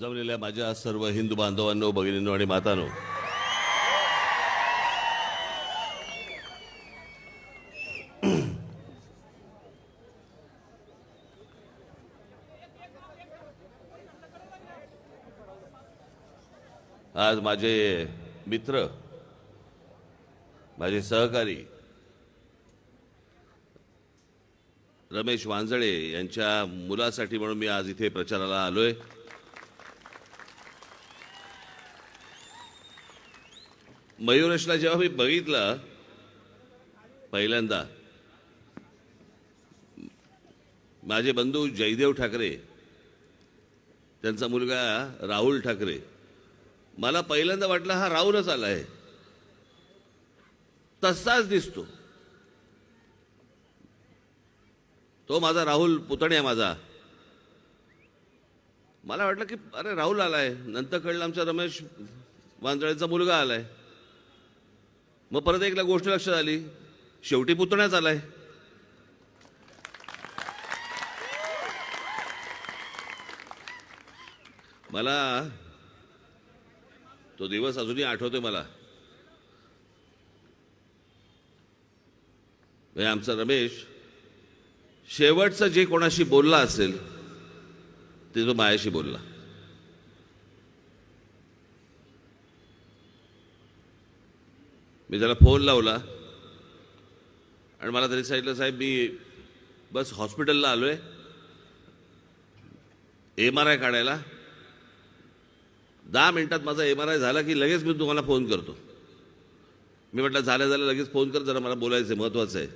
जमलेल्या माझ्या सर्व हिंदू बांधवांनो भगिनींनो आणि मातांनो आज माझे मित्र माझे सहकारी रमेश वांजळे यांच्या मुलासाठी म्हणून मी आज इथे प्रचाराला आलोय. मयुरेशला जेव्हा मी बघितलं पहिल्यांदा माझे बंधू जयदेव ठाकरे त्यांचा मुलगा राहुल ठाकरे मला पहिल्यांदा वाटलं हा राहुलच आलाय. तसाच दिसतो. तो माझा राहुल पुतण्या आहे माझा. मला वाटलं की अरे राहुल आलाय. नंतर कळलं आमचा रमेश वांजळेचा मुलगा आलाय. मग परत एकला गोष्ट लक्षात आली. शेवटी पुतण्याच आलाय मला तो दिवस अजूनही आठवतोय मला. आमचा रमेश शेवटचं जे कोणाशी बोलला असेल ते तो मायाशी बोलला. मी त्याला फोन लावला. आणि मला तरी सांगितलं साहेब मी बस हॉस्पिटलला आलोय. एम आर आय काढायला. दहा मिनिटात माझा एम आर आय झाला की लगेच मी तुम्हाला फोन करतो. मी म्हटलं झालं झालं लगेच फोन कर जरा मला बोलायचं आहे महत्वाचं आहे.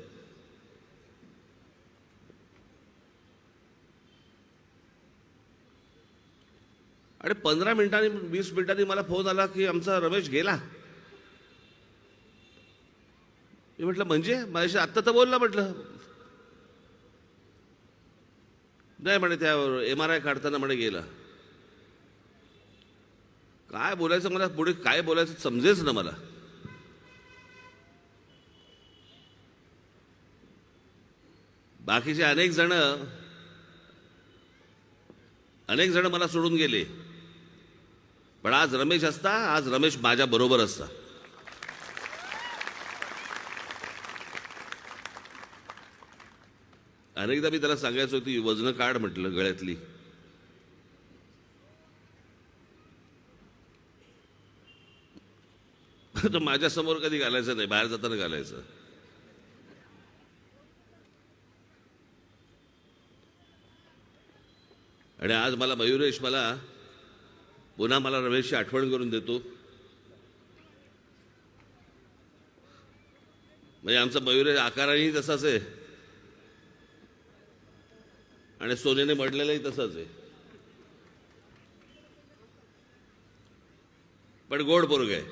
आणि पंधरा मिनिटांनी वीस मिनिटांनी मला फोन आला की आमचा रमेश गेला. मी म्हटलं म्हणजे? माझ्याशी आत्ता तर बोलला म्हटलं. नाही म्हणे त्यावर एम आर आय काढताना म्हणे गेला. काय बोलायचं मला? पुढे काय बोलायचं समजेच ना मला. बाकीचे अनेक जण अनेक जण मला सोडून गेले. पण आज रमेश असता आज रमेश माझ्या बरोबर असता. अनेकदा मी त्याला सांगायचं होती वजन काढ म्हटलं गळ्यातली. तर माझ्यासमोर कधी घालायचं नाही बाहेर जाताना घालायचं. आणि आज मला मयुरेश मला पुन्हा मला रमेशची आठवण करून देतो. म्हणजे आमचा मयुरेश आकारानेही तसाच आहे. आणि सोनेने मडलेलंही तसंच आहे. पण गोड पोरग आहे.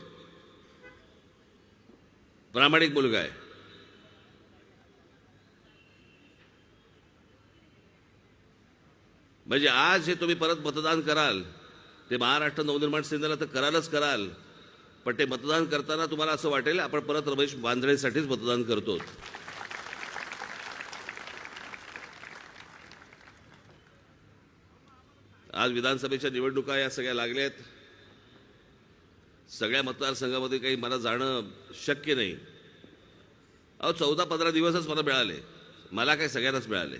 प्रामाणिक मुलगा आहे. म्हणजे आज हे तुम्ही परत मतदान कराल ते महाराष्ट्र नवनिर्माण सेनेला तर करालच कराल पण ते मतदान करताना तुम्हाला असं वाटेल आपण परत रमेश बांधणेसाठीच मतदान करतो आज विधानसभेच्या निवडणुका या सगळ्या लागल्यात सगळ्या मतदारसंघामध्ये काही मला जाणं शक्य नाही. अहो चौदा पंधरा दिवसच मला मिळाले. मला काय सगळ्यांनाच मिळाले.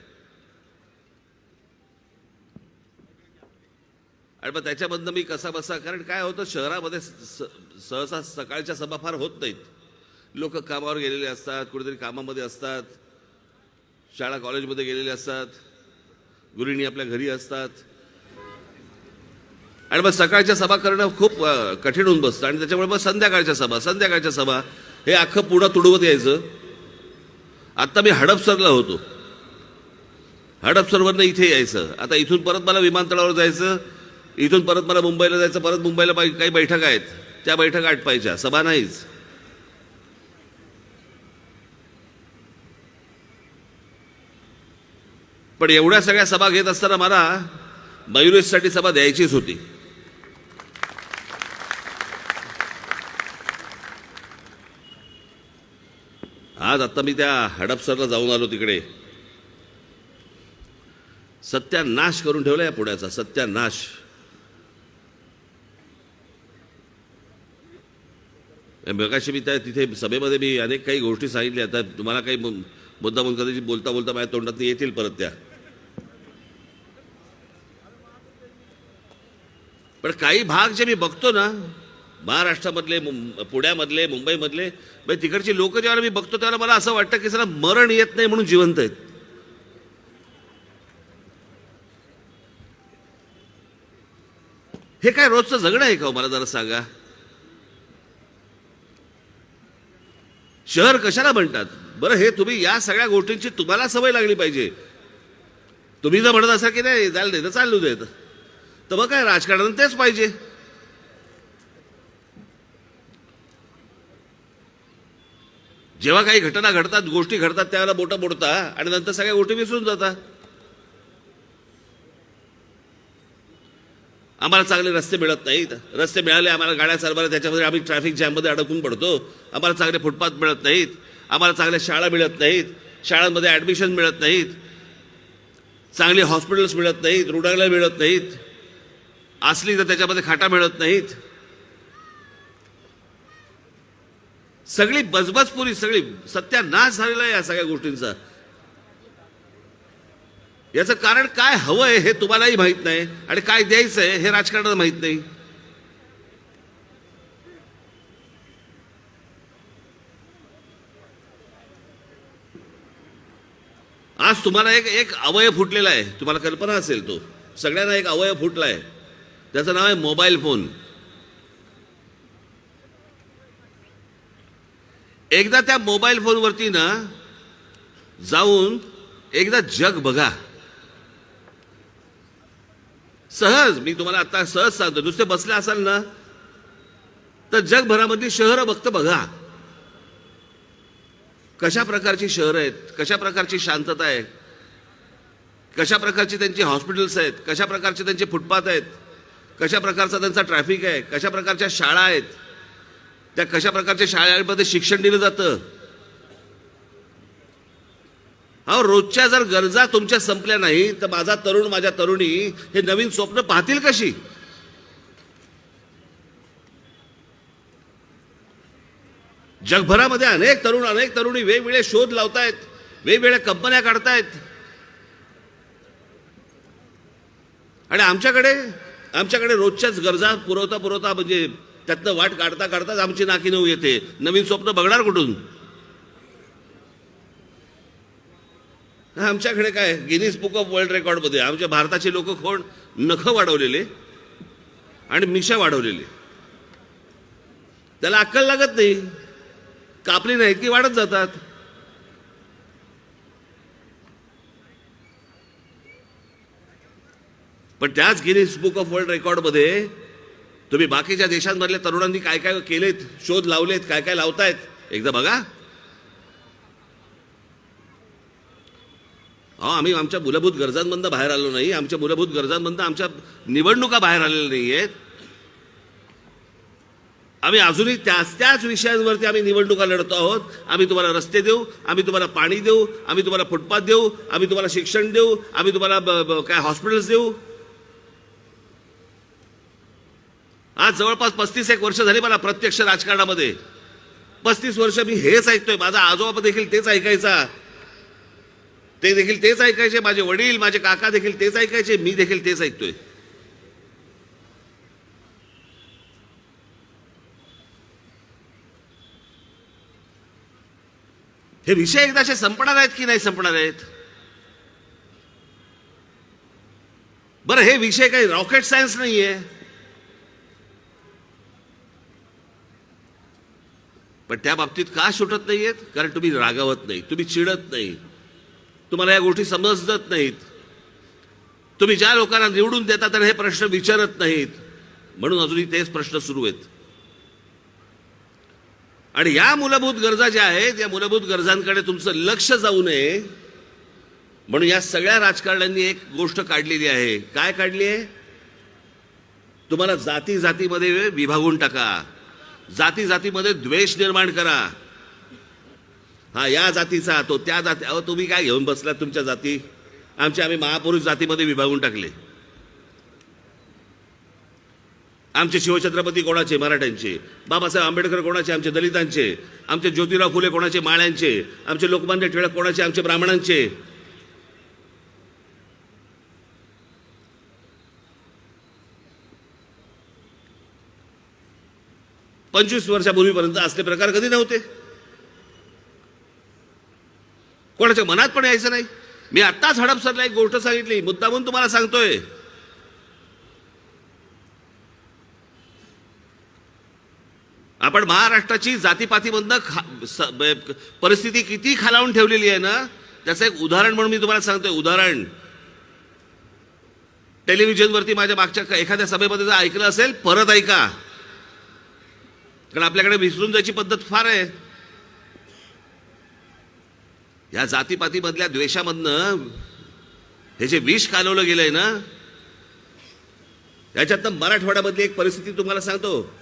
आणि मग त्याच्यामधनं मी कसा बसा कारण काय होतं शहरामध्ये सहसा सकाळच्या सभा फार होत नाहीत. लोक कामावर गेलेले असतात कुठेतरी कामामध्ये असतात. शाळा कॉलेजमध्ये गेलेले असतात. गुरिणी आपल्या घरी असतात. आणि मग सकाळच्या सभा करणं खूप कठीण होऊन बसतं. आणि त्याच्यामुळे मग संध्याकाळच्या सभा संध्याकाळच्या सभा. हे अख्खं पुढं तुडवत यायचं. आत्ता मी हडपसरला होतो. हडपसरवरनं इथे यायचं. आता इथून परत मला विमानतळावर जायचं. इथून परत मला मुंबईला जायचं. परत मुंबईला काही बैठका आहेत. त्या बैठक आटपायच्या. सभा नाहीच. पण एवढ्या सगळ्या सभा घेत असताना मला मयुरेशसाठी सभा द्यायचीच होती. आज आता मी त्या हडपसरला जाऊन आलो तिकडे. सत्यानाश करून ठेवला या पुण्याचा सत्यानाश. मगाशी मी त्या तिथे सभेमध्ये मी अनेक काही गोष्टी सांगितल्या. आता तुम्हाला काही मुद्दा कदाचित बोलता बोलता माझ्या तोंडात येतील परत त्या. पण काही भाग जे मी बघतो ना महाराष्ट्रामधले मुं- पुण्यामधले मुंबईमधले म्हणजे तिकडची लोक जेव्हा मी बघतो त्यावेळेला मला असं वाटतं की सला मरण येत नाही म्हणून जिवंत आहेत. हे काय रोजचं जगणं आहे का हो? मला जरा सांगा. शहर कशाला म्हणतात? बरं हे तुम्ही या सगळ्या गोष्टींची तुम्हाला सवय लागली पाहिजे. तुम्ही जर म्हणत असाल की नाही चालू दे तर चालू देत तर मग काय राजकारणानं तेच पाहिजे. जेव्हा काही घटना घडतात गोष्टी घडतात त्यावेळेला बोटं बोडता आणि नंतर सगळ्या गोष्टी विसरून जातात. आम्हाला चांगले रस्ते मिळत नाहीत. रस्ते मिळाले आम्हाला गाड्या चालवायला त्याच्यामध्ये आम्ही ट्रॅफिक जॅममध्ये अडकून पडतो. आम्हाला चांगले फुटपाथ मिळत नाहीत. आम्हाला चांगल्या शाळा मिळत नाहीत. शाळांमध्ये ॲडमिशन मिळत नाहीत. चांगली हॉस्पिटल्स मिळत नाहीत. रुग्णालय मिळत नाहीत. असली तर त्याच्यामध्ये खाटा मिळत नाहीत. सगळी बजबजपुरी सगळी सगळी सत्यानाश झालेला आहे या सगळ्या गोष्टींचा. याचं कारण काय हवंय हे तुम्हालाही माहीत नाही आणि काय द्यायचं आहे हे राजकारणाला माहीत नाही. आज तुम्हाला एक एक अवयव फुटलेला आहे. तुम्हाला कल्पना असेल तो. सगळ्यांना एक अवयव फुटला आहे त्याचं नाव आहे मोबाईल फोन. एकदा त्या मोबाईल फोनवरती ना जाऊन एकदा जग बघा. सहज मी तुम्हाला आता सहज सांगतो. नुसते बसले असाल ना तर जगभरामधली शहरं फक्त बघा. कशा प्रकारची शहरं आहेत? कशा प्रकारची शांतता आहे? कशा प्रकारची त्यांची हॉस्पिटल्स आहेत? कशा प्रकारचे त्यांचे फुटपाथ आहेत? कशा प्रकारचा त्यांचा ट्रॅफिक आहे? कशा प्रकारच्या शाळा आहेत? त्या कशा प्रकारच्या शाळांमध्ये शिक्षण दिलं जातं? अहो रोजच्या जर गरजा तुमच्या संपल्या नाही तर माझा तरुण माझ्या तरुणी हे नवीन स्वप्न पाहतील कशी? जगभरामध्ये अनेक तरुण अनेक तरुणी वेगवेगळे शोध लावतायत वेगवेगळ्या कंपन्या काढतायत. आणि आमच्याकडे आमच्याकडे रोजच्याच गरजा पुरवता पुरवता म्हणजे त्यातनं वाट काढता काढताच आमची नाकी नऊ येते. नवीन स्वप्न बघणार कुठून? आमच्याकडे काय? गिनीज बुक ऑफ वर्ल्ड रेकॉर्डमध्ये. आमच्या भारताचे लोक कोण नखं वाढवलेले आणि मिशा वाढवलेले. त्याला अक्कल लागत नाही. कापली नाही की वाढत जातात. पण त्याच गिनीज बुक ऑफ वर्ल्ड रेकॉर्डमध्ये तुम्ही बाकीच्या देशांमधल्या तरुणांनी काय काय केलेत शोध लावलेत काय काय लावतायत? एकदा बघा. अहो आम्ही आमच्या मूलभूत गरजांमधनं बाहेर आलो नाही. आमच्या मूलभूत गरजांमधनं आमच्या निवडणुका बाहेर आलेल्या नाही आहेत आम्ही अजूनही त्याच त्याच विषयांवरती आम्ही निवडणुका लढतो आहोत. आम्ही तुम्हाला रस्ते देऊ आम्ही तुम्हाला पाणी देऊ आम्ही तुम्हाला फुटपाथ देऊ आम्ही तुम्हाला शिक्षण देऊ आम्ही तुम्हाला ब- काय हॉस्पिटल्स देऊ. आज जवळपास पस्तीस एक वर्ष झाली मला प्रत्यक्ष राजकारणामध्ये. पस्तीस वर्ष मी हेच ऐकतोय. माझा आजोबा देखील तेच ऐकायचा. ते देखील तेच ऐकायचे. माझे वडील माझे काका देखील तेच ऐकायचे. मी देखील तेच ऐकतोय. हे विषय एकदाचे संपणार आहेत की नाही संपणार आहेत? बरं हे विषय काही रॉकेट सायन्स नाहीये. पण त्या बाबतीत का सुटत नाही आहेत कारण तुम्ही रागावत नाही तुम्ही चिडत नाही तुम्हाला या गोष्टी समजत नाहीत. तुम्ही ज्या लोकांना निवडून देता तर हे प्रश्न विचारत नाहीत. म्हणून अजूनही तेच प्रश्न सुरू आहेत. आणि या मूलभूत गरजा ज्या आहेत या मूलभूत गरजांकडे तुमचं लक्ष जाऊ नये. म्हणून या सगळ्या राजकारण्यांनी एक गोष्ट काढलेली आहे. काय काढली आहे? तुम्हाला जाती जातीमध्ये विभागून टाका. जाती जातीमध्ये द्वेष निर्माण करा. हा या जातीचा तो त्या जाती अहो तुम्ही काय घेऊन बसलात तुमच्या जाती? आमच्या आम्ही महापुरुष जातीमध्ये विभागून टाकले. आमचे शिवछत्रपती कोणाचे? मराठ्यांचे. बाबासाहेब आंबेडकर कोणाचे? आमचे दलितांचे. आमचे ज्योतिराव फुले कोणाचे? माळ्यांचे. आमचे लोकमान्य टिळक कोणाचे? आमचे ब्राह्मणांचे. पंचवीस वर्षापूर्वीपर्यंत असले प्रकार कधी नव्हते. कोणाच्या मनात पण यायचं नाही. मी आत्ताच हडपसरला एक गोष्ट सांगितली. मुद्दामून तुम्हाला सांगतोय. आपण महाराष्ट्राची जातीपातीमधनं खा स- परिस्थिती किती खालावून ठेवलेली आहे ना त्याचं एक उदाहरण म्हणून मी तुम्हाला सांगतोय. उदाहरण. टेलिव्हिजनवरती माझ्या मागच्या एखाद्या सभेमध्ये जर ऐकलं असेल परत ऐका. कारण आपल्याकडे विसरून जायची पद्धत फार आहे. या जातीपातीमधल्या द्वेषामधनं हे जे विष कालवलं गेलंय ना याच्यातनं मराठवाड्यामधली एक परिस्थिती तुम्हाला सांगतो.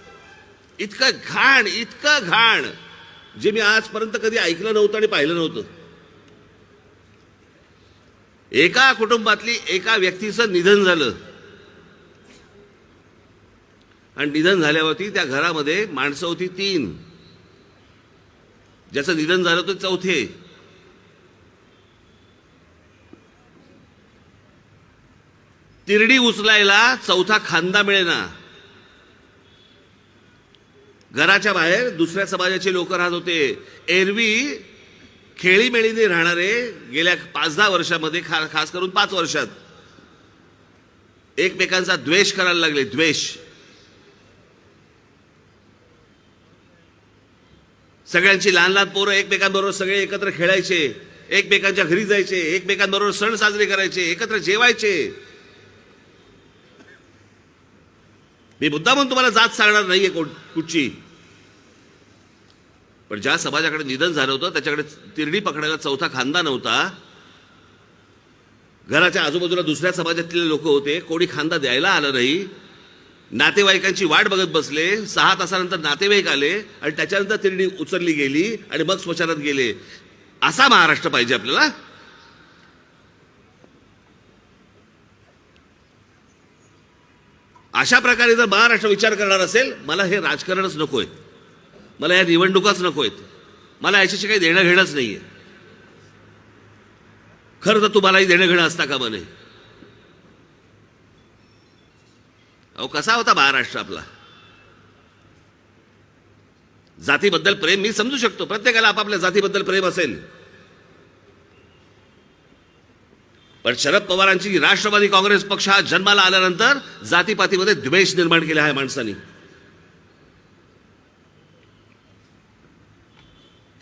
इतकं घाण इतकं घाण जे मी आजपर्यंत कधी ऐकलं नव्हतं आणि पाहिलं नव्हतं. एका कुटुंबातली एका व्यक्तीचं निधन झालं. आणि निधन झाल्यावरती त्या घरामध्ये माणसं होती तीन. ज्याचं निधन झालं होतं चौथे. तिरडी उचलायला चौथा खांदा मिळेना. घराच्या बाहेर दुसऱ्या समाजाचे लोक राहत होते. एरवी खेळीमेळीने राहणारे गेल्या पाच दहा वर्षामध्ये खा खास करून पाच वर्षात. एकमेकांचा द्वेष करायला लागले द्वेष. सगळ्यांची लहान लहान पोरं एकमेकांबरोबर सगळे एकत्र खेळायचे एकमेकांच्या घरी जायचे एकमेकांबरोबर सण साजरे करायचे एकत्र जेवायचे. मी मुद्दा म्हणून तुम्हाला जात सांगणार नाहीये कुठची. पण ज्या समाजाकडे निधन झालं होतं त्याच्याकडे तिरडी पकडायला चौथा खांदा नव्हता. घराच्या आजूबाजूला दुसऱ्या समाजातले लोक होते कोणी खांदा द्यायला आलं नाही. नातेवाईकांची वाट बघत बसले सहा तासानंतर नातेवाईक आले आणि त्याच्यानंतर तिरडी उचलली गेली आणि मग स्मशानात गेले. असा महाराष्ट्र पाहिजे आपल्याला. अशा प्रकारे जर महाराष्ट्र विचार करणार असेल मला हे राजकारणच नकोय. मला या निवडणुकाच नकोयत. मला याच्याशी काही देणं घेणंच नाहीये. खरं तर तुम्हालाही देणं घेणं असता का म्हणे अहो कसा होता महाराष्ट्र आपला? जातीबद्दल प्रेम मी समजू शकतो. प्रत्येकाला आपापल्या जातीबद्दल प्रेम असेल. पण शरद पवारांची राष्ट्रवादी काँग्रेस पक्ष हा जन्माला आल्यानंतर जातीपातीमध्ये द्वेष निर्माण केला आहे माणसांनी.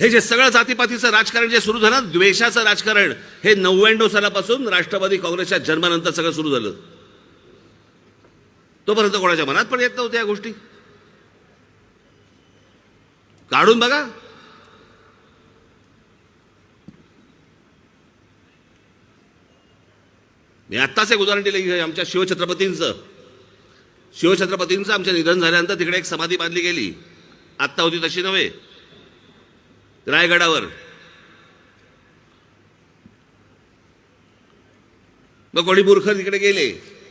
हे जे सगळं जातीपातीचं राजकारण जे सुरू झालं द्वेषाचं राजकारण हे नव्याण्णव सालापासून राष्ट्रवादी काँग्रेसच्या जन्मानंतर सगळं सुरू झालं. तोपर्यंत कोणाच्या मनात पण येत नव्हत्या या गोष्टी. काढून बघा. मी आत्ताच एक उदाहरण दिलं की आमच्या शिवछत्रपतींचं. शिवछत्रपतींचं आमच्या निधन झाल्यानंतर तिकडे एक समाधी बांधली गेली. आत्ता होती तशी नव्हे. रायगडावर. मग कोणी मूर्ख तिकडे गेले?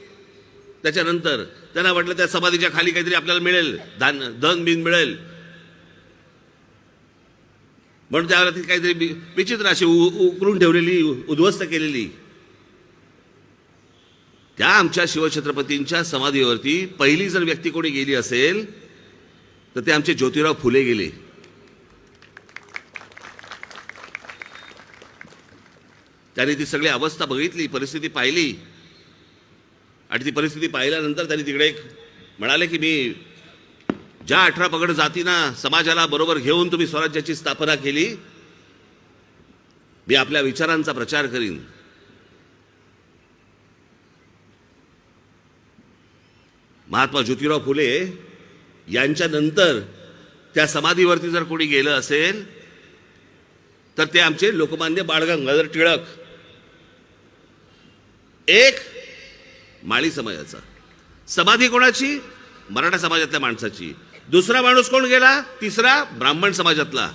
त्याच्यानंतर त्यांना वाटलं त्या समाधीच्या खाली काहीतरी आपल्याला मिळेल. धान धन बिन मिळेल. म्हणून त्यावेळेला ती काहीतरी विचित्र अशी उ- उकरून ठेवलेली उद्ध्वस्त केलेली. त्या आमच्या शिवछत्रपतींच्या समाधीवरती पहिली जर व्यक्ती कोणी गेली असेल तर ते आमचे ज्योतिराव फुले गेले. त्याने ती सगळी अवस्था बघितली परिस्थिती पाहिली. आणि ती परिस्थिती पाहिल्यानंतर त्यांनी तिकडे एक म्हणाले की मी ज्या अठरा पगड जातींना समाजाला बरोबर घेऊन तुम्ही स्वराज्याची स्थापना केली मी आपल्या विचारांचा प्रचार करीन. महात्मा ज्योतिराव फुले यांच्या नंतर त्या समाधीवरती जर कोणी गेलं असेल तर ते आमचे लोकमान्य बाळ गंगाधर टिळक. एक माळी समाजाचा. समाधी कोणाची? मराठा समाजातल्या माणसाची. दुसरा माणूस कोण गेला? तिसरा ब्राह्मण समाजातला.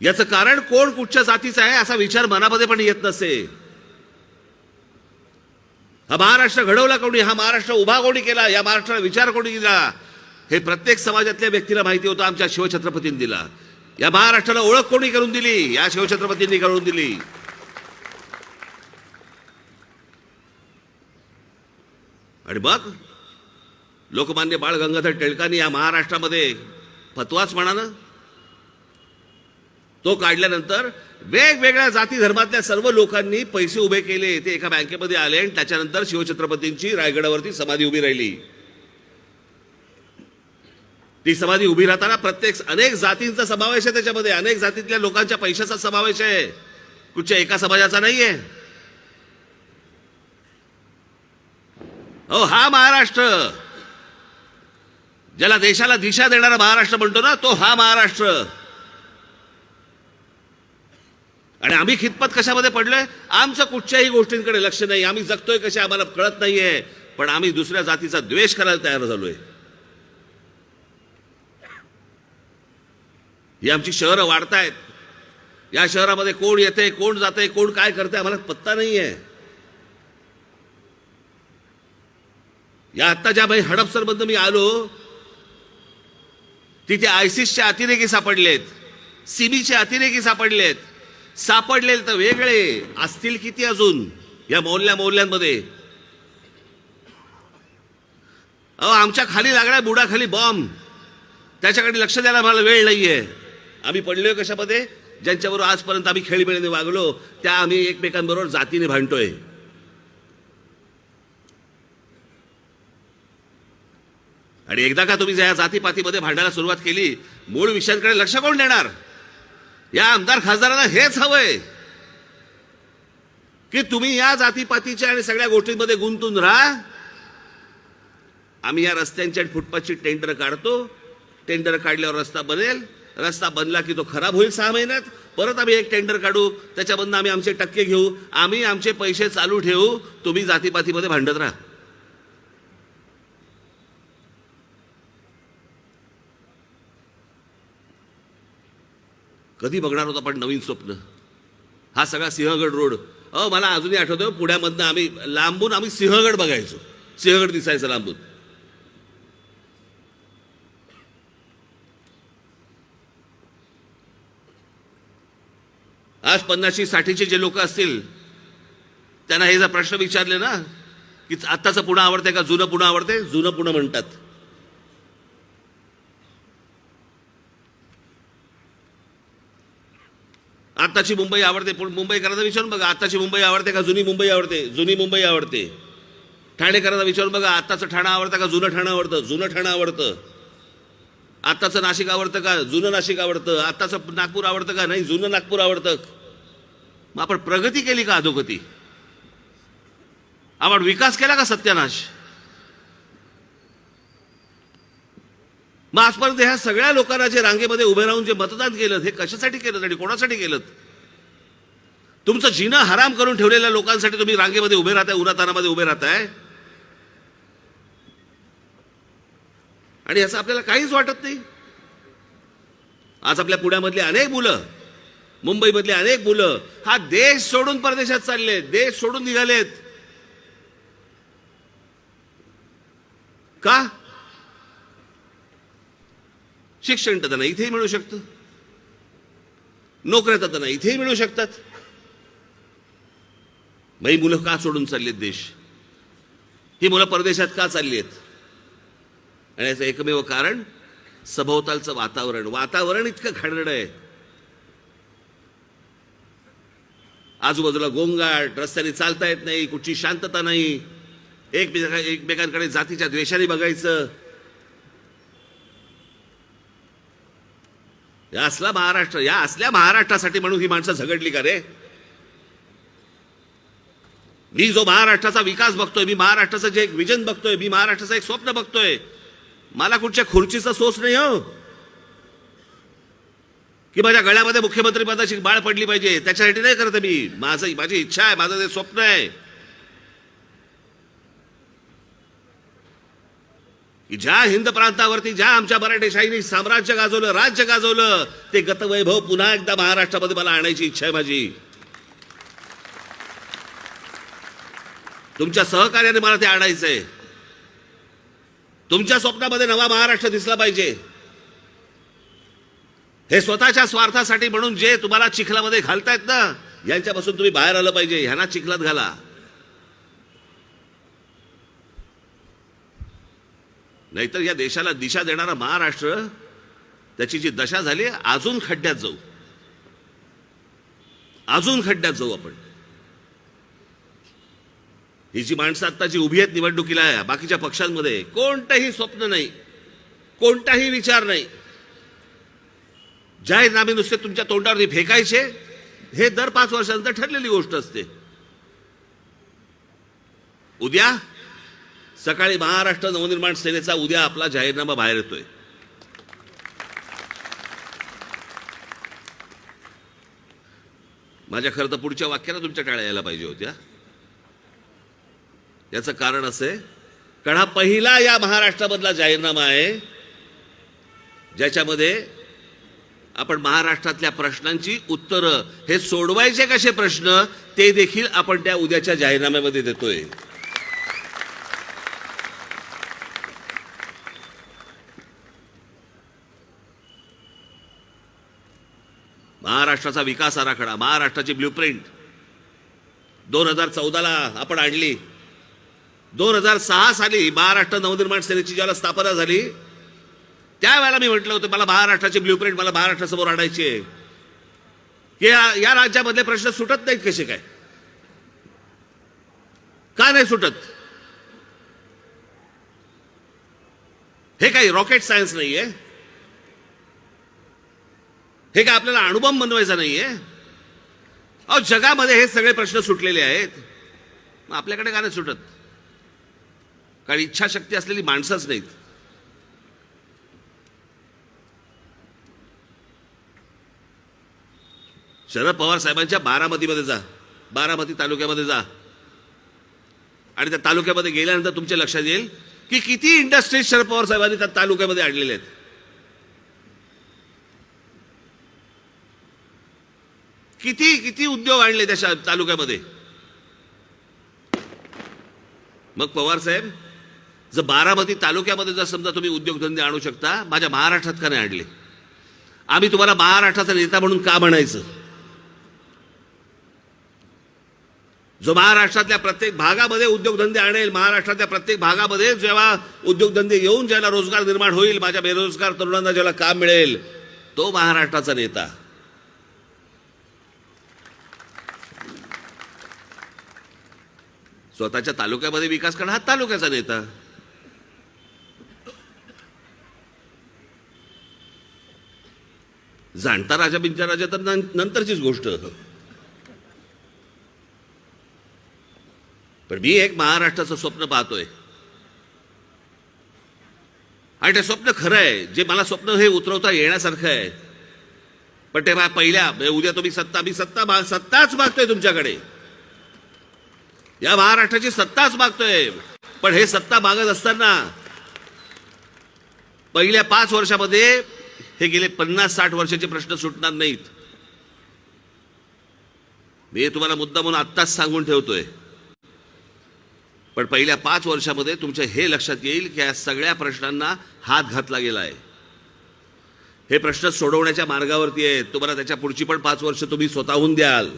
याचं कारण कोण कुठच्या जातीचं आहे असा विचार मनामध्ये पण येत नसे. हा महाराष्ट्र घडवला कोणी? हा महाराष्ट्र उभा कोणी केला? या महाराष्ट्राला विचार कोणी दिला? हे प्रत्येक समाजातल्या व्यक्तीला माहिती होतं आमच्या शिवछत्रपतींनी दिला. या महाराष्ट्राला ओळख कोणी करून दिली? या शिवछत्रपतींनी करून दिली. आणि मग लोकमान्य बाळ गंगाधर टिळकांनी या महाराष्ट्रामध्ये फतवाच म्हणा ना? तो काढल्यानंतर वेगवेगळ्या जाती धर्मातल्या सर्व लोकांनी पैसे उभे केले ते एका बँकेमध्ये आले आणि त्याच्यानंतर शिवछत्रपतींची रायगडावरती समाधी उभी राहिली. ती समाधी उभी राहताना प्रत्येक अनेक जातींचा समावेश आहे त्याच्यामध्ये अनेक जातीतल्या लोकांच्या पैशाचा समावेश आहे. कुठच्या एका समाजाचा नाही आहे हो हा महाराष्ट्र. ज्याला देशाला दिशा देणारा महाराष्ट्र म्हणतो ना तो हा महाराष्ट्र. आणि आम्ही खितपत कशामध्ये पडलोय? आमचं कुठच्याही गोष्टींकडे लक्ष नाही. आम्ही जगतोय कसे आम्हाला कळत नाहीये. पण आम्ही दुसऱ्या जातीचा द्वेष करायला तयार झालोय. ही आमची शहरं वाढतायत. या शहरामध्ये कोण येते कोण जाते कोण काय करते आम्हाला पत्ता नाही आहे या आत्ता ज्या भाई हडपसरमधनं मी आलो. तिथे आयसिसच्या अतिरेकी सापडलेत सिमीचे अतिरेकी सापडलेत. सापडले तर वेगळे असतील किती अजून? या मोहल्ल्या मोहल्ल्यांमध्ये अहो आमच्या खाली लागलाय बुडाखाली बॉम्ब. त्याच्याकडे लक्ष द्यायला मला वेळ नाहीये. आम्ही पडलोय कशामध्ये? ज्यांच्याबरोबर आजपर्यंत आम्ही खेळीमेळीने वागलो त्या आम्ही एकमेकांबरोबर जातीने भांडतोय. आणि एकदा का तुम्ही या जातीपातीमध्ये भांडायला सुरुवात केली मूळ विषयांकडे लक्ष कोण देणार? या आमदार खासदारांना हेच हवंय की तुम्ही या जातीपातीच्या आणि सगळ्या गोष्टींमध्ये गुंतून राहा. आम्ही या रस्त्यांची आणि फुटपाथची टेंडर काढतो. टेंडर काढल्यावर रस्ता बनेल. रस्ता बनला की तो खराब होईल सहा महिन्यात. परत आम्ही एक टेंडर काढू. त्याच्यामधनं आम्ही आमचे टक्के घेऊ. आम्ही आमचे पैसे चालू ठेवू. तुम्ही जातीपातीमध्ये भांडत राहा. कधी बघणार होता आपण नवीन स्वप्न? हा सगळा सिंहगड रोड. अ मला अजूनही आठवतं पुण्यामधनं आम्ही लांबून आम्ही सिंहगड बघायचो. सिंहगड दिसायचं लांबून. आज पन्नाशी साठीचे जे लोक असतील त्यांना हे जर प्रश्न विचारले ना की आत्ताचं पुणं आवडते का जुनं पुणं आवडते जुनं पुणं म्हणतात. आत्ताची मुंबई आवडते. पण मुंबईकरांचा विचारून बघा आत्ताची मुंबई आवडते का जुनी मुंबई आवडते? जुनी मुंबई आवडते. ठाणेकरांचा विचारून बघा आत्ताचं ठाणं आवडतं का जुनं ठाणं आवडतं? जुनं ठाणं आवडतं. आत्ताचं नाशिक आवडतं का? जुनं नाशिक आवडतं. आत्ताचं नागपूर आवडतं का? नाही जुनं नागपूर आवडतं. मग आपण प्रगती केली का अधोगती? आपण विकास केला का सत्यानाश? मग आजपर्यंत ह्या सगळ्या लोकांना जे रांगेमध्ये उभे राहून जे मतदान केलं हे कशासाठी केलं आणि कोणासाठी केलं? तुमचं जिनं हराम करून ठेवलेल्या लोकांसाठी तुम्ही रांगेमध्ये उभे राहताय उरातानामध्ये उभे राहताय? आणि याचं आपल्याला काहीच वाटत नाही. आज आपल्या पुण्यामधली अनेक मुलं मुंबईमधली अनेक मुलं हा देश सोडून परदेशात चालले देश सोडून निघालेत. का? शिक्षण तर त्यांना इथेही मिळू शकतं. नोकऱ्या तर त्यांना इथेही मिळू शकतात. ही मुलं का सोडून चाललीत देश? ही मुलं परदेशात का चालली आहेत आणि याचं एकमेव कारण सभोवतालचं वातावरण. वातावरण इतकं घाणेरडं आहे. आजूबाजूला गोंगाट रस्त्याने चालता येत नाही कुठची शांतता नाही. एकमेका एकमेकांकडे जातीच्या द्वेषाने बघायचं. या असला महाराष्ट्र या असल्या महाराष्ट्रासाठी म्हणून ही माणसं झगडली का रे? मी जो महाराष्ट्राचा विकास बघतोय मी महाराष्ट्राचं जे एक विजन बघतोय मी महाराष्ट्राचं एक स्वप्न बघतोय मला कुठच्या खुर्चीचा सोच नाही हो? की माझ्या गळ्यामध्ये मुख्यमंत्री पदाची बाळ पडली पाहिजे त्याच्यासाठी नाही करत मी. माझं माझी इच्छा आहे माझं ते स्वप्न आहे. की ज्या हिंद प्रांतावरती ज्या आमच्या मराठेशाहीने साम्राज्य गाजवलं राज्य गाजवलं ते गतवैभव पुन्हा एकदा महाराष्ट्रामध्ये मला आणायची इच्छा आहे माझी. तुमच्या सहकार्याने मला ते आणायचंय. तुमच्या स्वप्नामध्ये नवा महाराष्ट्र दिसला पाहिजे. हे स्वतःच्या स्वार्थासाठी म्हणून जे तुम्हाला चिखलामध्ये घालतायत ना यांच्यापासून तुम्ही बाहेर आलं पाहिजे ह्यांना चिखलात घाला. नाहीतर या देशाला दिशा देणारा महाराष्ट्र त्याची जी दशा झाली अजून खड्ड्यात जाऊ. अजून खड्ड्यात जाऊ आपण. ही जी माणसं आत्ता जी उभी आहेत निवडणुकीला बाकीच्या पक्षांमध्ये कोणतंही स्वप्न नाही. कोणताही विचार नाही. जाहीरनामे नुसते तुमच्या तोंडावरती फेकायचे हे दर पाच वर्षानंतर ठरलेली गोष्ट असते. उद्या सकाळी महाराष्ट्र नवनिर्माण सेनेचा उद्या आपला जाहीरनामा बाहेर येतोय. माझ्या खरं तर पुढच्या वाक्याला तुमच्या टाळ्या यायला पाहिजे होत्या. याचं कारण असं आहे कारण हा पहिला या महाराष्ट्रामधला जाहीरनामा आहे ज्याच्यामध्ये आपण महाराष्ट्रातल्या प्रश्नांची उत्तरं हे सोडवायचे कसे प्रश्न ते देखील आपण त्या उद्याच्या जाहीरनाम्यामध्ये देतोय. महाराष्ट्राचा विकास आराखडा महाराष्ट्राची ब्ल्यूप्रिंट दोन हजार चौदाला आपण आणली. दोन हजार सहा साली महाराष्ट्र नवनिर्माण सेनेची ज्याला स्थापना झाली त्यावेळेला मी म्हटलं होतं मला महाराष्ट्राची ब्ल्यूप्रिंट मला महाराष्ट्रासमोर आणायची आहे. की या या राज्यामधले प्रश्न सुटत नाहीत कसे काय? का नाही सुटत? हे काही रॉकेट सायन्स नाहीये. हे काय आपल्याला अणुबम बनवायचा नाहीये? अहो जगामध्ये हे सगळे प्रश्न सुटलेले आहेत. मग आपल्याकडे का नाही सुटत? कारण इच्छाशक्ती असलेली माणसंच नाहीत. शरद पवार साहेबांच्या बारामतीमध्ये जा. बारामती तालुक्यामध्ये जा. आणि त्या तालुक्यामध्ये गेल्यानंतर तुमच्या लक्षात येईल की किती इंडस्ट्रीज शरद पवार साहेबांनी त्या तालुक्यामध्ये आणलेले आहेत. किती किती उद्योग आणले त्या तालुक्यामध्ये? मग पवार साहेब जर बारामती तालुक्यामध्ये जर समजा तुम्ही उद्योगधंदे आणू शकता माझ्या महाराष्ट्रात का नाही आणले? आम्ही तुम्हाला महाराष्ट्राचा नेता म्हणून का म्हणायचं? जो महाराष्ट्रातल्या प्रत्येक भागामध्ये उद्योगधंदे आणेल महाराष्ट्रातल्या प्रत्येक भागामध्ये जेव्हा उद्योगधंदे येऊन ज्याला रोजगार निर्माण होईल माझ्या बेरोजगार तरुणांना ज्याला काम मिळेल तो महाराष्ट्राचा नेता. स्वतःच्या तालुक्यामध्ये विकास करणं हा तालुक्याचा नेता. जाणता राजा बिंचा राजा तर नंतरचीच गोष्ट. पण मी एक महाराष्ट्राचं स्वप्न पाहतोय. आणि ते स्वप्न खरं आहे. जे मला स्वप्न हे उतरवता येण्यासारखं आहे. पण ते मा- पहिल्या म्हणजे उद्या तुम्ही सत्ता मी सत्ता मा- सत्ताच मागतोय तुमच्याकडे. या महाराष्ट्राची सत्ताच मागतोय. पण हे सत्ता मागत असताना पहिल्या पाच वर्षामध्ये हे गेले पन्नास साठ वर्षाचे प्रश्न सुटणार नाहीत. मी तुम्हाला मुद्दा म्हणून आत्ताच सांगून ठेवतोय. पण पहिल्या पाच वर्षामध्ये तुमच्या हे लक्षात येईल की या सगळ्या प्रश्नांना हात घातला गेला आहे हे प्रश्न सोडवण्याच्या मार्गावरती आहेत. तुम्हाला त्याच्या पुढची पण पाच वर्ष तुम्ही स्वतःहून द्याल.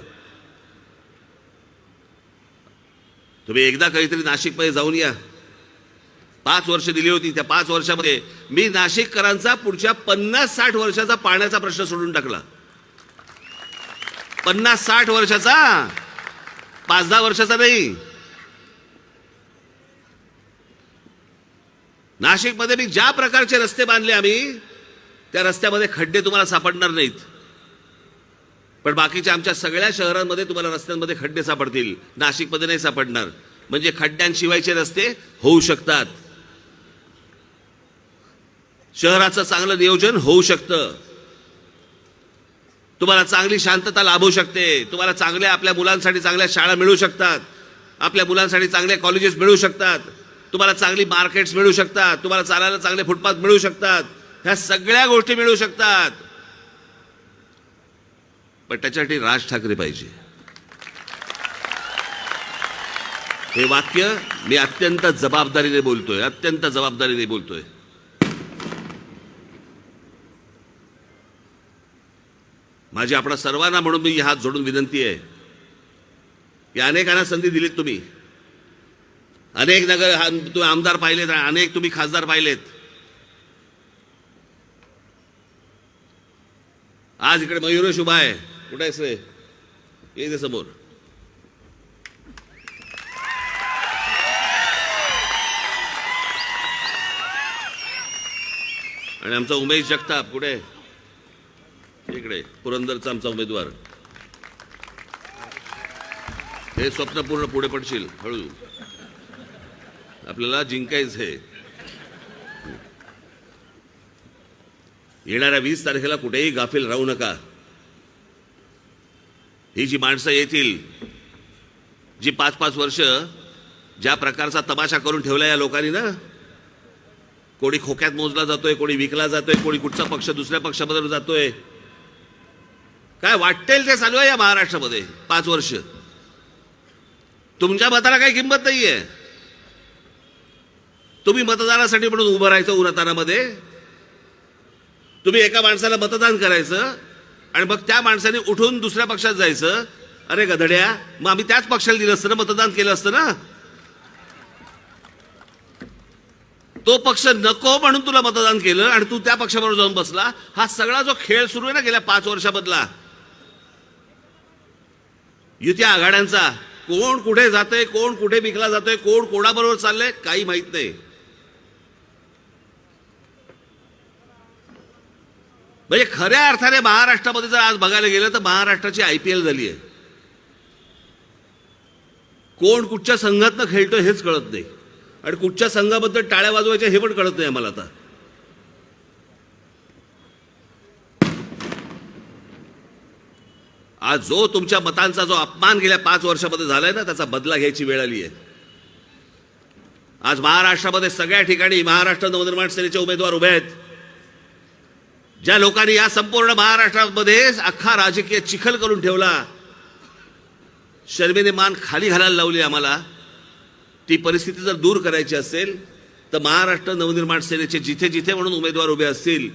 तुम्ही एकदा कधीतरी नाशिकमध्ये जाऊन या. पाच वर्ष दिली होती. त्या पाच वर्षामध्ये मी नाशिककरांचा पुढच्या पन्नास साठ वर्षाचा पाण्याचा प्रश्न सोडून टाकला. पन्नास साठ वर्षाचा? पाच दहा वर्षाचा नाही. नाशिकमध्ये मी ज्या प्रकारचे रस्ते बांधले आम्ही त्या रस्त्यामध्ये खड्डे तुम्हाला सापडणार नाहीत. पण बाकीच्या आमच्या सगळ्या शहरांमध्ये तुम्हाला रस्त्यांमध्ये खड्डे सापडतील. नाशिकमध्ये नाही सापडणार. म्हणजे खड्ड्यांशिवायचे रस्ते होऊ शकतात. शहराचं चांगलं नियोजन होऊ शकतं. तुम्हाला चांगली शांतता लाभू शकते. तुम्हाला चांगल्या आपल्या मुलांसाठी चांगल्या शाळा मिळू शकतात. आपल्या मुलांसाठी चांगले कॉलेजेस मिळू शकतात. तुम्हाला चांगली मार्केट्स मिळू शकतात. तुम्हाला चालायला चांगले फुटपाथ मिळू शकतात. ह्या सगळ्या गोष्टी मिळू शकतात. पण त्याच्यासाठी राज ठाकरे पाहिजे. हे वाक्य मी अत्यंत जबाबदारीने बोलतोय. अत्यंत जबाबदारीने बोलतोय. माझी आपणा सर्वांना म्हणून मी हात जोडून विनंती आहे. की अनेकांना संधी दिलीत तुम्ही. अनेक नगर हा- तुम्ही आमदार पाहिलेत अनेक तुम्ही खासदार पाहिलेत. आज इकडे मयुरेश उभा आहे. कुठे आहेस रे? ये समोर. आणि आमचा उमेश जगताप कुठे? आहे? इकडे पुरंदरचा आमचा उमेदवार. हे स्वप्न पूर्ण पुढे पडशील हळू. आपल्याला जिंकायचं आहे. येणाऱ्या वीस तारखेला कुठेही गाफील राहू नका. ही जी माणसं येतील जी पाच पाच वर्ष ज्या प्रकारचा तमाशा करून ठेवला या लोकांनी ना कोणी खोक्यात मोजला जातोय कोणी विकला जातोय कोणी कुठचा पक्ष दुसऱ्या पक्षाबद्दल जातोय काय वाटेल ते चालू आहे या महाराष्ट्रामध्ये पाच वर्ष. तुमच्या मताला काही किंमत नाहीये. तुम्ही मतदानासाठी म्हणून उभं राहायचं उन्हातानामध्ये तुम्ही एका माणसाला मतदान करायचं आणि मग त्या माणसाने उठून दुसऱ्या पक्षात जायचं. अरे गधड्या मग आम्ही त्याच पक्षाला दिलं असतं ना मतदान केलं असतं ना? तो पक्ष नको म्हणून तुला मतदान केलं आणि तू त्या पक्षाबरोबर जाऊन बसला. हा सगळा जो खेळ सुरू आहे ना गेल्या पाच वर्षामधला युती आघाड्यांचा. कोण कुठे जातंय कोण कुठे विकला जातोय कोण कोणाबरोबर चाललंय काही माहीत नाही. म्हणजे खऱ्या अर्थाने महाराष्ट्रामध्ये जर आज बघायला गेलं तर महाराष्ट्राची आय पी एल झाली आहे कोण कुठच्या संघातनं खेळतोय हेच कळत नाही. आणि कुठच्या संघाबद्दल टाळ्या वाजवायच्या हे पण कळत नाही आम्हाला आता. आज जो तुमच्या मतांचा जो अपमान गेल्या पाच वर्षामध्ये झालाय ना त्याचा बदला घ्यायची वेळ आली आहे. आज महाराष्ट्रामध्ये सगळ्या ठिकाणी महाराष्ट्र नवनिर्माण सेनेचे उमेदवार उभे आहेत. ज्या लोकांनी या संपूर्ण महाराष्ट्रामध्ये अख्खा राजकीय चिखल करून ठेवला शर्मेने मान खाली घालायला लावली आम्हाला ती परिस्थिती जर दूर करायची असेल तर महाराष्ट्र नवनिर्माण सेनेचे जिथे जिथे म्हणून उमेदवार उभे असतील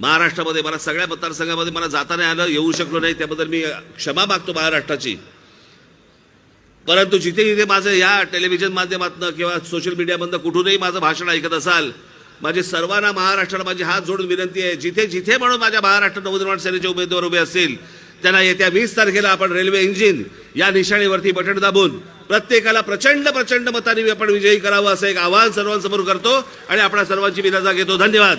महाराष्ट्रामध्ये मला सगळ्या मतदारसंघामध्ये मला जाता नाही आलं येऊ शकलो नाही त्याबद्दल मी क्षमा मागतो महाराष्ट्राची. परंतु जिथे जिथे माझं या टेलिव्हिजन माध्यमातनं किंवा सोशल मीडियामधनं कुठूनही माझं भाषण ऐकत असाल माझी सर्वांना महाराष्ट्राला माझी हात जोडून विनंती आहे जिथे जिथे म्हणून माझ्या महाराष्ट्र नवनिर्माण सेनेचे उमेदवार उभे असतील त्यांना येत्या वीस तारखेला आपण रेल्वे इंजिन या निशाणीवरती बटण दाबून प्रत्येकाला प्रचंड प्रचंड मताने आपण विजयी करावं असं एक आवाहन सर्वांसमोर करतो आणि आपल्या सर्वांची विनंती घेतो धन्यवाद.